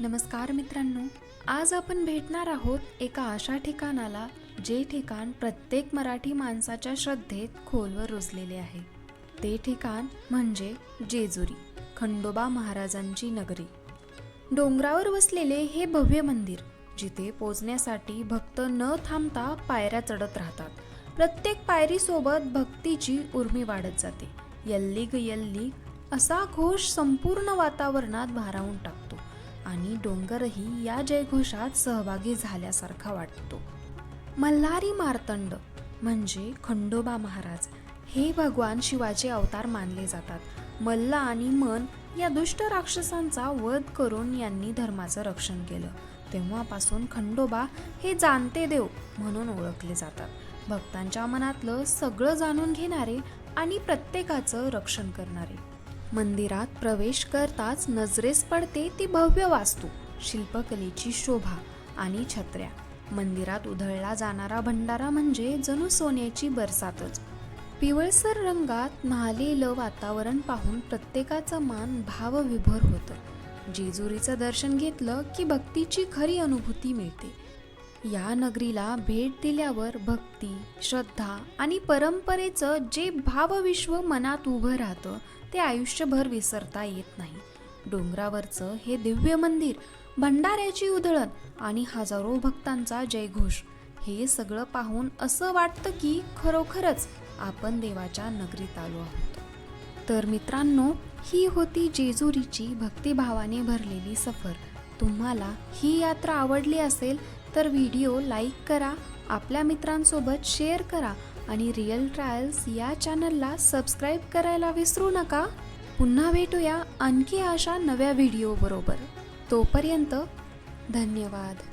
नमस्कार मित्रांनो आज आपण भेटणार आहोत एका अशा ठिकाणाला जे ठिकाण प्रत्येक मराठी माणसाच्या श्रद्धेत खोलवर रुजलेले आहे. ते ठिकाण म्हणजे जेजुरी खंडोबा महाराजांची नगरी. डोंगरावर वसलेले हे भव्य मंदिर जिथे पोचण्यासाठी भक्त न थांबता पायऱ्या चढत राहतात. प्रत्येक पायरीसोबत भक्तीची उर्मी वाढत जाते. यल्लिग यल्लिग असा घोष संपूर्ण वातावरणात भारावून टाकतो. आणि डोंगरही या जयघोषात सहभागी झाल्यासारखा वाटतो. मल्हारी मार्तंड म्हणजे खंडोबा महाराज हे भगवान शिवाचे अवतार मानले जातात. मल्ल आणि मन या दुष्ट राक्षसांचा वध करून यांनी धर्माचं रक्षण केलं. तेव्हापासून खंडोबा हे जाणते देव म्हणून ओळखले जातात. भक्तांच्या मनातलं सगळं जाणून घेणारे आणि प्रत्येकाचं रक्षण करणारे. मंदिरात प्रवेश करताच नजरेस पडते ती भव्य वास्तू शिल्पकलेची शोभा आणि छत्र्या. मंदिरात उधळला जाणारा भंडारा म्हणजे जणू सोन्याची बरसातच. पिवळसर रंगात न्हालेलं वातावरण पाहून प्रत्येकाचं मान भावविभोर होतं. जेजुरीचं दर्शन घेतलं की भक्तीची खरी अनुभूती मिळते. या नगरीला भेट दिल्यावर भक्ती श्रद्धा आणि परंपरेचं जे भावविश्व मनात उभं राहतं ते आयुष्यभर विसरता येत नाही. डोंगरावरचं हे दिव्य मंदिर भंडाऱ्याची उधळण आणि हजारो भक्तांचा जयघोष हे सगळं पाहून असं वाटतं की खरोखरच आपण देवाच्या नगरीत आलो आहोत. तर मित्रांनो ही होती जेजुरीची भक्तिभावाने भरलेली सफर. तुम्हाला ही यात्रा आवडली असेल तर व्हिडिओ लाईक करा आपल्या मित्रांसोबत शेअर करा आणि रिअल ट्रायल्स या चॅनलला सबस्क्राईब करायला विसरू नका. पुन्हा भेटूया आणखी अशा नव्या व्हिडिओबरोबर. तोपर्यंत धन्यवाद.